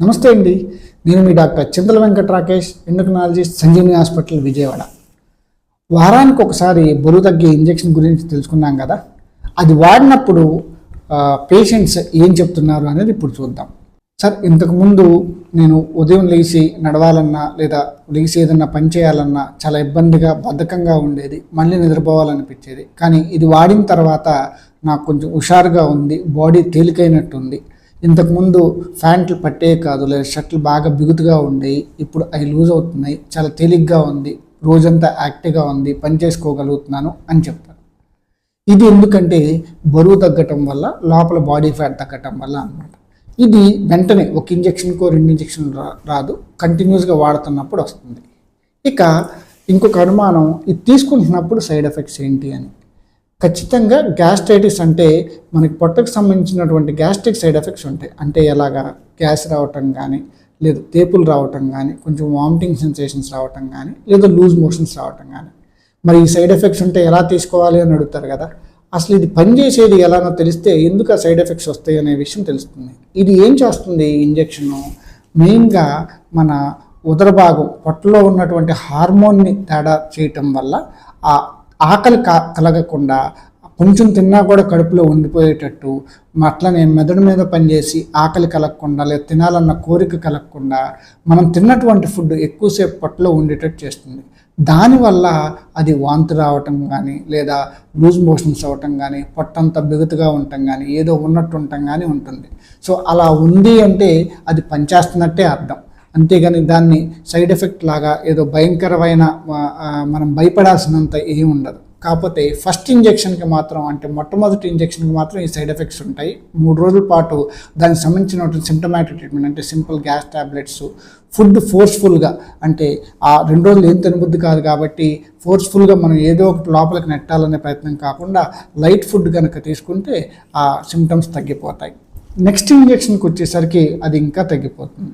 నమస్తే అండి. నేను మీ doctor Chintala Venkata Rakesh endocrinologist Sanjeevani hospital Vijayawada. వారానికి ఒకసారి బరువు తగ్గే ఇంజెక్షన్ గురించి తెలుసుకున్నాం కదా? అది వాడినప్పుడు పేషెంట్స్ ఏం చెప్తున్నారు అనేది ఇప్పుడు చూద్దాం. సార్ ఇంతకుముందు నేను ఉదయం లేచి నడవాలన్నా లేదా లేచి ఏదన్నా పని చేయాలన్నా చాలా ఇబ్బందిగా బద్ధకంగా ఉండేది. మళ్ళీ నిద్రపోవాలనిపించేది. కానీ ఇది వాడిన తర్వాత నాకు కొంచెం హుషారుగా ఉంది బాడీ తేలికైనట్టుంది. ఇంతకుముందు ప్యాంట్లు పట్టే కాదు లేదా షర్ట్లు బాగా బిగుతుగా ఉండేవి ఇప్పుడు అవి లూజ్ అవుతున్నాయి చాలా తేలిగ్గా ఉంది రోజంతా యాక్టివ్గా ఉంది పని చేసుకోగలుగుతున్నాను అని చెప్తారు. ఇది ఎందుకంటే బరువు తగ్గటం వల్ల లోపల బాడీ ఫ్యాట్ తగ్గటం వల్ల అన్నమాట. ఇది వెంటనే ఒక ఇంజెక్షన్కో రెండు ఇంజెక్షన్ రాదు కంటిన్యూస్గా వాడుతున్నప్పుడు వస్తుంది. ఇక ఇంకొక అనుమానం ఇది తీసుకుంటున్నప్పుడు సైడ్ ఎఫెక్ట్స్ ఏంటి అని. ఖచ్చితంగా గ్యాస్ట్రైటిస్ అంటే మనకి పొట్టకు సంబంధించినటువంటి గ్యాస్ట్రిక్ సైడ్ ఎఫెక్ట్స్ ఉంటాయి. అంటే ఎలాగా గ్యాస్ రావటం కానీ లేదు తేపులు రావటం కానీ కొంచెం వామిటింగ్ సెన్సేషన్స్ రావటం కానీ లేదా లూజ్ మోషన్స్ రావటం కానీ మరి ఈ సైడ్ ఎఫెక్ట్స్ ఉంటే ఎలా తీసుకోవాలి అని అడుగుతారు కదా? అసలు ఇది పనిచేసేది ఎలానో తెలిస్తే ఎందుకు ఆ సైడ్ ఎఫెక్ట్స్ వస్తాయి అనే విషయం తెలుస్తుంది. ఇది ఏం చేస్తుంది ఈ మెయిన్గా మన ఉదర భాగం పొట్టలో ఉన్నటువంటి హార్మోన్ని తేడా చేయటం వల్ల ఆ ఆకలి కా కలగకుండా కొంచెం తిన్నా కూడా కడుపులో ఉండిపోయేటట్టు అట్లనే మెదడు మీద పనిచేసి ఆకలి కలగకుండా లేదా తినాలన్న కోరిక కలగకుండా మనం తిన్నటువంటి ఫుడ్ ఎక్కువసేపు పొట్టలో ఉండేటట్టు చేస్తుంది. దానివల్ల అది వాంతి రావటం కానీ లేదా లూజ్ మోషన్స్ అవ్వటం కానీ పొట్టంతా బిగుతుగా ఉండటం కానీ ఏదో ఉన్నట్టు ఉండటం కానీ ఉంటుంది. సో అలా ఉంది అంటే అది పనిచేస్తున్నట్టే అర్థం. అంతేగాని దాన్ని సైడ్ ఎఫెక్ట్ లాగా ఏదో భయంకరమైన మనం భయపడాల్సినంత ఏమి ఉండదు. కాకపోతే ఫస్ట్ ఇంజెక్షన్కి మాత్రం అంటే మొట్టమొదటి ఇంజెక్షన్కి మాత్రం ఈ సైడ్ ఎఫెక్ట్స్ ఉంటాయి. మూడు రోజుల పాటు దానికి సంబంధించినటువంటి సిమ్టమాటిక్ ట్రీట్మెంట్ అంటే సింపుల్ గ్యాస్ ట్యాబ్లెట్స్ ఫుడ్ ఫోర్స్ఫుల్గా అంటే ఆ రెండు రోజులు ఏం తినబుద్ధి కాదు కాబట్టి ఫోర్స్ఫుల్గా మనం ఏదో ఒకటి లోపలికి నెట్టాలనే ప్రయత్నం కాకుండా లైట్ ఫుడ్ కనుక తీసుకుంటే ఆ సిమ్టమ్స్ తగ్గిపోతాయి. నెక్స్ట్ ఇంజెక్షన్కి వచ్చేసరికి అది ఇంకా తగ్గిపోతుంది.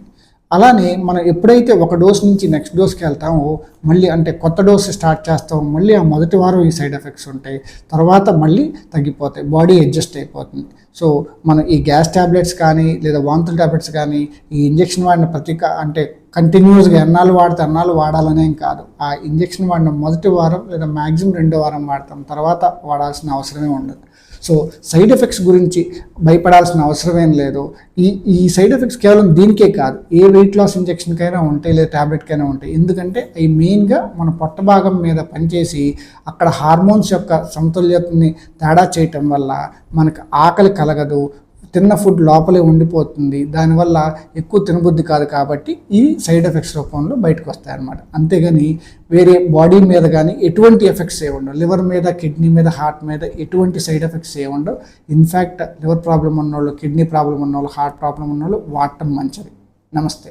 అలానే మనం ఎప్పుడైతే ఒక డోస్ నుంచి నెక్స్ట్ డోస్కి వెళ్తామో మళ్ళీ అంటే కొత్త డోస్ స్టార్ట్ చేస్తాం మళ్ళీ ఆ మొదటి వారం ఈ సైడ్ ఎఫెక్ట్స్ ఉంటాయి తర్వాత మళ్ళీ తగ్గిపోతాయి బాడీ అడ్జస్ట్ అయిపోతుంది. సో మనం ఈ గ్యాస్ ట్యాబ్లెట్స్ కానీ లేదా వాంతుల ట్యాబ్లెట్స్ కానీ ఈ ఇంజెక్షన్ వాడిన ప్రతి అంటే కంటిన్యూస్గా ఎన్నాళ్ళు వాడితే అన్నాళ్ళు వాడాలనేం కాదు. ఆ ఇంజెక్షన్ వాడిన మొదటి వారం లేదా మ్యాక్సిమం రెండో వారం వాడతాం తర్వాత వాడాల్సిన అవసరమే ఉండదు. సో సైడ్ ఎఫెక్ట్స్ గురించి భయపడాల్సిన అవసరమేం లేదు. ఈ ఈ సైడ్ ఎఫెక్ట్స్ కేవలం దీనికే కాదు ఏ వెయిట్ లాస్ ఇంజెక్షన్కైనా ఉంటాయి లేదా ట్యాబ్లెట్కైనా ఉంటాయి. ఎందుకంటే అవి మెయిన్గా మన పొట్ట భాగం మీద పనిచేసి అక్కడ హార్మోన్స్ యొక్క సమతుల్యతని తేడా చేయటం వల్ల మనకు ఆకలి కలగదు తిన్న ఫుడ్ లోపలే ఉండిపోతుంది. దానివల్ల ఎక్కువ తినబుద్ధి కాదు కాబట్టి ఈ సైడ్ ఎఫెక్ట్స్ రూపంలో బయటకు వస్తాయి అన్నమాట అంతేగాని వేరే బాడీ మీద కానీ ఎటువంటి ఎఫెక్ట్స్ ఏ ఉండవు. లివర్ మీద కిడ్నీ మీద హార్ట్ మీద ఎటువంటి సైడ్ ఎఫెక్ట్స్ ఏ ఉండవు. ఇన్ఫ్యాక్ట్ లివర్ ప్రాబ్లం ఉన్నోళ్ళు కిడ్నీ ప్రాబ్లం ఉన్నోళ్ళు హార్ట్ ప్రాబ్లం ఉన్నోళ్ళు వాడటం మంచిది. నమస్తే.